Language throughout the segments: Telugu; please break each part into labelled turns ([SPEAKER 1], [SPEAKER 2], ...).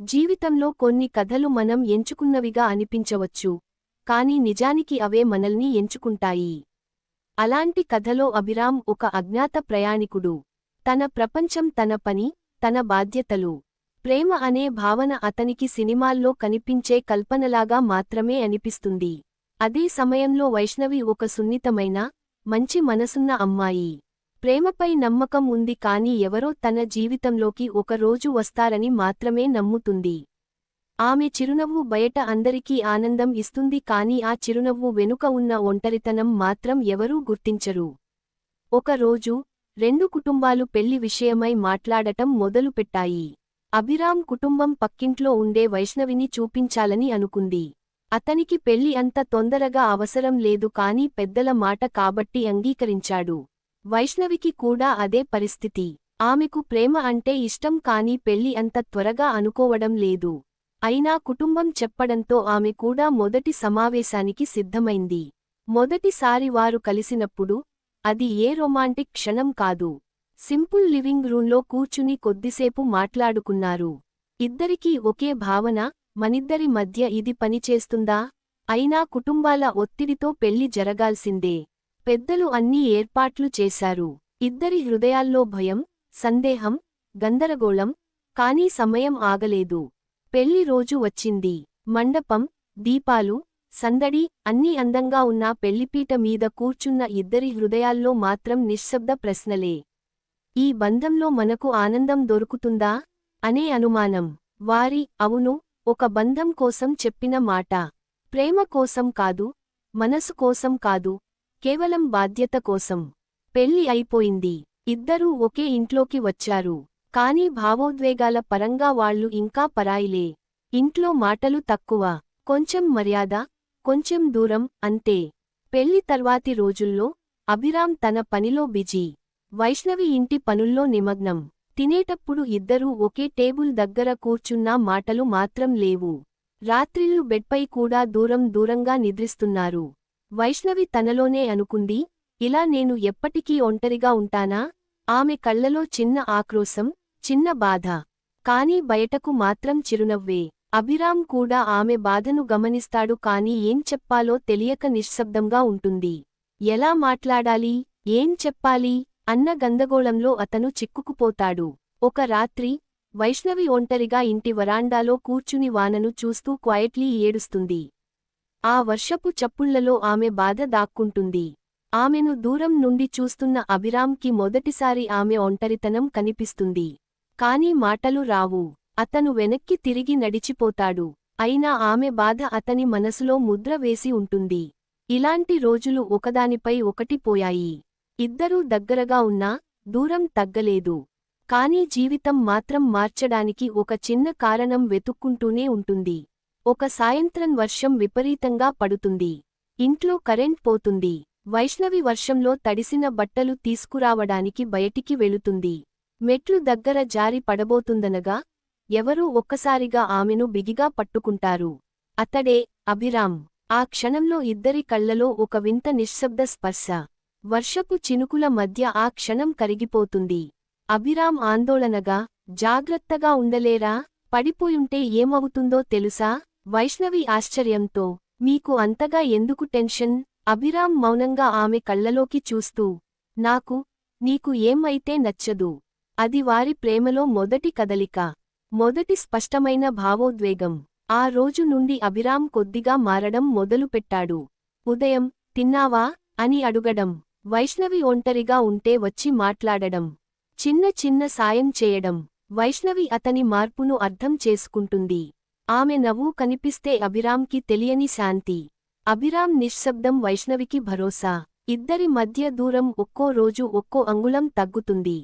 [SPEAKER 1] జీవితంలో కొన్ని కథలు మనం ఎంచుకున్నవిగా అనిపించవచ్చు కాని నిజానికి అవే మనల్ని ఎంచుకుంటాయి. అలాంటి కథలో అభిరామ్ ఒక అజ్ఞాత ప్రయాణికుడు. తన ప్రపంచం తన పని తన బాధ్యతలు. ప్రేమ అనే భావన అతనికి సినిమాల్లో కనిపించే కల్పనలాగా మాత్రమే అనిపిస్తుంది. అదే సమయంలో వైష్ణవి ఒక సున్నితమైన మంచి మనసున్న అమ్మాయి. ప్రేమపై నమ్మకం ఉంది కాని ఎవరో తన జీవితంలోకి ఒక రోజు వస్తారని మాత్రమే నమ్ముతుంది. ఆమె చిరునవ్వు బయట అందరికీ ఆనందం ఇస్తుంది కాని ఆ చిరునవ్వు వెనుక ఉన్న ఒంటరితనం మాత్రం ఎవరూ గుర్తించరు. ఒకరోజు రెండు కుటుంబాలు పెళ్ళి విషయమై మాట్లాడటం మొదలుపెట్టాయి. అభిరామ్ కుటుంబం పక్కింట్లో ఉండే వైష్ణవిని చూపించాలని అనుకుంది. అతనికి పెళ్ళి అంత తొందరగా అవసరం లేదు కాని పెద్దల మాట కాబట్టి అంగీకరించాడు. వైష్ణవికి కూడా అదే పరిస్థితి. ఆమెకు ప్రేమ అంటే ఇష్టం కాని పెళ్ళి అంత త్వరగా అనుకోవడం లేదు. అయినా కుటుంబం చెప్పడంతో ఆమె కూడా మొదటి సమావేశానికి సిద్ధమైంది. మొదటిసారి వారు కలిసినప్పుడు అది ఏ రొమాంటిక్ క్షణం కాదు. సింపుల్ లివింగ్ రూంలో కూర్చుని కొద్దిసేపు మాట్లాడుకున్నారు. ఇద్దరికీ ఒకే భావన మనిద్దరి మధ్య ఇది పనిచేస్తుందా? అయినా కుటుంబాల ఒత్తిడితో పెళ్ళి జరగాల్సిందే. పెద్దలు అన్ని ఏర్పాట్లు చేశారు. ఇద్దరి హృదయాల్లో భయం సందేహం గందరగోళం కానీ సమయం ఆగలేదు. పెళ్ళి రోజు వచ్చింది. మండపం దీపాలు సందడి అన్నీ అందంగా ఉన్న పెళ్ళిపీట మీద కూర్చున్న ఇద్దరి హృదయాల్లో మాత్రం నిశ్శబ్ద ప్రశ్నలే. ఈ బంధంలో మనకు ఆనందం దొరుకుతుందా? అనే అనుమానం. వారి అవును ఒక బంధం కోసం చెప్పిన మాట. ప్రేమ కోసం కాదు మనసు కోసం కాదు కేవలం బాధ్యత కోసం. పెళ్ళి అయిపోయింది. ఇద్దరూ ఒకే ఇంట్లోకి వచ్చారు. కాని భావోద్వేగాల పరంగా వాళ్ళు ఇంకా పరాయిలే. ఇంట్లో మాటలు తక్కువ. కొంచెం మర్యాద కొంచెం దూరం అంతే. పెళ్ళి తర్వాతి రోజుల్లో అభిరామ్ తన పనిలో బిజీ. వైష్ణవి ఇంటి పనుల్లో నిమగ్నం. తినేటప్పుడు ఇద్దరూ ఒకే టేబుల్ దగ్గర కూర్చున్నా మాటలు మాత్రం లేవు. రాత్రిళ్ళు బెడ్పై కూడా దూరం దూరంగా నిద్రిస్తున్నారు. వైష్ణవి తనలోనే అనుకుంది ఇలా నేను ఎప్పటికీ ఒంటరిగా ఉంటానా? ఆమె కళ్ళలో చిన్న ఆక్రోశం చిన్న బాధ. కాని బయటకు మాత్రం చిరునవ్వే. అభిరామ్ కూడా ఆమె బాధను గమనిస్తాడు కాని ఏం చెప్పాలో తెలియక నిశ్శబ్దంగా ఉంటుంది. ఎలా మాట్లాడాలి? ఏం చెప్పాలి? అన్న గందగోళంలో అతను చిక్కుకుపోతాడు. ఒక రాత్రి వైష్ణవి ఒంటరిగా ఇంటి వరాండాలో కూర్చుని వానను చూస్తూ క్వయట్లీ ఏడుస్తుంది. ఆ వర్షపు చప్పుళ్ళలో ఆమె బాధ దాక్కుంటుంది. ఆమెను దూరం నుండి చూస్తున్న అభిరామ్కి మొదటిసారి ఆమె ఒంటరితనం కనిపిస్తుంది. కాని మాటలు రావు. అతను వెనక్కి తిరిగి నడిచిపోతాడు. అయినా ఆమె బాధ అతని మనసులో ముద్ర వేసి ఉంటుంది. ఇలాంటి రోజులు ఒకదానిపై ఒకటి పోయాయి. ఇద్దరూ దగ్గరగా ఉన్నా దూరం తగ్గలేదు. కానీ జీవితం మాత్రం మార్చడానికి ఒక చిన్న కారణం వెతుక్కుంటూనే ఉంటుంది. ఒక సాయంత్రం వర్షం విపరీతంగా పడుతుంది. ఇంట్లో కరెంట్ పోతుంది. వైష్ణవి వర్షంలో తడిసిన బట్టలు తీసుకురావడానికి బయటికి వెళుతుంది. మెట్లు దగ్గర జారి పడబోతుందనగా ఎవరూ ఒక్కసారిగా ఆమెను బిగిగా పట్టుకుంటారు. అతడే అభిరామ్. ఆ క్షణంలో ఇద్దరి కళ్ళలో ఒక వింత నిశ్శబ్ద స్పర్శ. వర్షపు చినుకుల మధ్య ఆ క్షణం కరిగిపోతుంది. అభిరామ్ ఆందోళనగా జాగ్రత్తగా ఉండలేరా? పడిపోయుంటే ఏమవుతుందో తెలుసా? వైష్ణవి ఆశ్చర్యంతో మీకు అంతగా ఎందుకు టెన్షన్ అభిరామ్ మౌనంగా ఆమె కళ్ళలోకి చూస్తూ నాకు నీకు ఏమైతే నచ్చదు. అది వారి ప్రేమలో మొదటి కదలిక. మొదటి స్పష్టమైన భావోద్వేగం. ఆ రోజు నుండి అభిరామ్ కొద్దిగా మారడం మొదలుపెట్టాడు. ఉదయం తిన్నావా అని అడుగడం. వైష్ణవి ఒంటరిగా ఉంటే వచ్చి మాట్లాడడం. చిన్న చిన్న సాయం చేయడం. వైష్ణవి అతని మార్పును అర్థం చేసుకుంటుంది. ఆమె నవ్వు కనిపిస్తే అభిరామ్కి తెలియని శాంతి. అభిరామ్ నిశ్శబ్దం వైష్ణవికి భరోసా. ఇద్దరి మధ్య దూరం ఒక్కో రోజు ఒక్కో అంగుళం తగ్గుతుంది.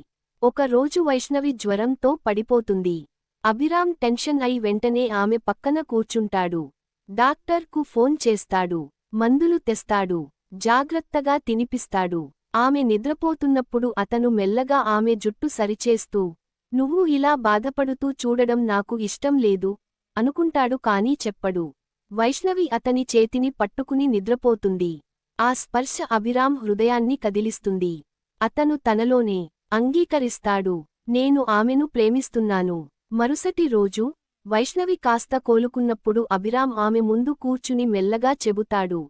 [SPEAKER 1] ఒక రోజు వైష్ణవి జ్వరంతో పడిపోతుంది. అభిరామ్ టెన్షన్ అయి వెంటనే ఆమె పక్కన కూర్చుంటాడు. డాక్టర్కు ఫోన్ చేస్తాడు. మందులు తెస్తాడు. జాగ్రత్తగా తినిపిస్తాడు. ఆమె నిద్రపోతున్నప్పుడు అతను మెల్లగా ఆమె జుట్టు సరిచేస్తూ నువ్వు ఇలా బాధపడుతూ చూడడం నాకు ఇష్టం లేదు అనుకుంటాడు కానీ చెప్పడు. వైష్ణవి అతని చేతిని పట్టుకుని నిద్రపోతుంది. ఆ స్పర్శ అభిరామ్ హృదయాన్ని కదిలిస్తుంది. అతను తనలోనే అంగీకరిస్తాడు. నేను ఆమెను ప్రేమిస్తున్నాను. మరుసటి రోజు వైష్ణవి కాస్త కోలుకున్నప్పుడు అభిరామ్ ఆమె ముందు కూర్చుని మెల్లగా చెబుతాడు.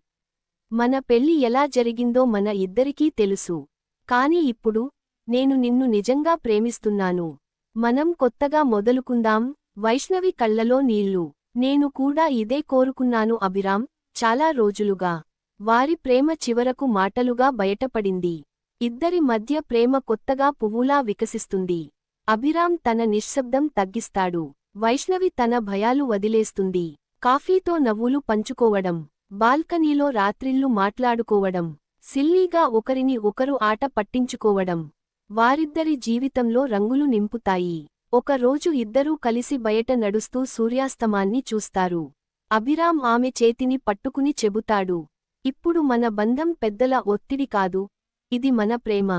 [SPEAKER 1] మన పెళ్ళి ఎలా జరిగిందో మన ఇద్దరికీ తెలుసు. కాని ఇప్పుడు నేను నిన్ను నిజంగా ప్రేమిస్తున్నాను. మనం కొత్తగా మొదలుకుందాం. వైష్ణవి కళ్ళలో నీళ్ళు. నేను కూడా ఇదే కోరుకున్నాను అభిరామ్. చాలా రోజులుగా. వారి ప్రేమ చివరకు మాటలుగా బయటపడింది. ఇద్దరి మధ్య ప్రేమ కొత్తగా పువ్వులా వికసిస్తుంది. అభిరామ్ తన నిశ్శబ్దం తగ్గిస్తాడు. వైష్ణవి తన భయాలు వదిలేస్తుంది. కాఫీతో నవ్వులు పంచుకోవడం. బాల్కనీలో రాత్రిళ్ళు మాట్లాడుకోవడం. సిల్లీగా ఒకరిని ఒకరు ఆట పట్టించుకోవడం. వారిద్దరి జీవితంలో రంగులు నింపుతాయి. ఒక రోజు ఇద్దరూ కలిసి బయట నడుస్తూ సూర్యాస్తమాన్ని చూస్తారు. అభిరామ్ ఆమె చేతిని పట్టుకుని చెబుతాడు. ఇప్పుడు మన బంధం పెద్దల ఒత్తిడి కాదు. ఇది మన ప్రేమ.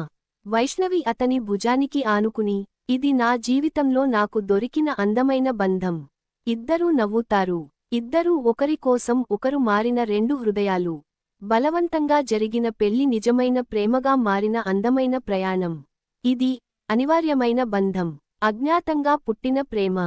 [SPEAKER 1] వైష్ణవి అతని భుజానికి ఆనుకుని ఇది నా జీవితంలో నాకు దొరికిన అందమైన బంధం. ఇద్దరూ నవ్వుతారు. ఇద్దరూ ఒకరి కోసం ఒకరు మారిన రెండు హృదయాలు. బలవంతంగా జరిగిన పెళ్ళి నిజమైన ప్రేమగా మారిన అందమైన ప్రయాణం. ఇది అనివార్యమైన బంధం. అజ్ఞాతంగా పుట్టిన ప్రేమ.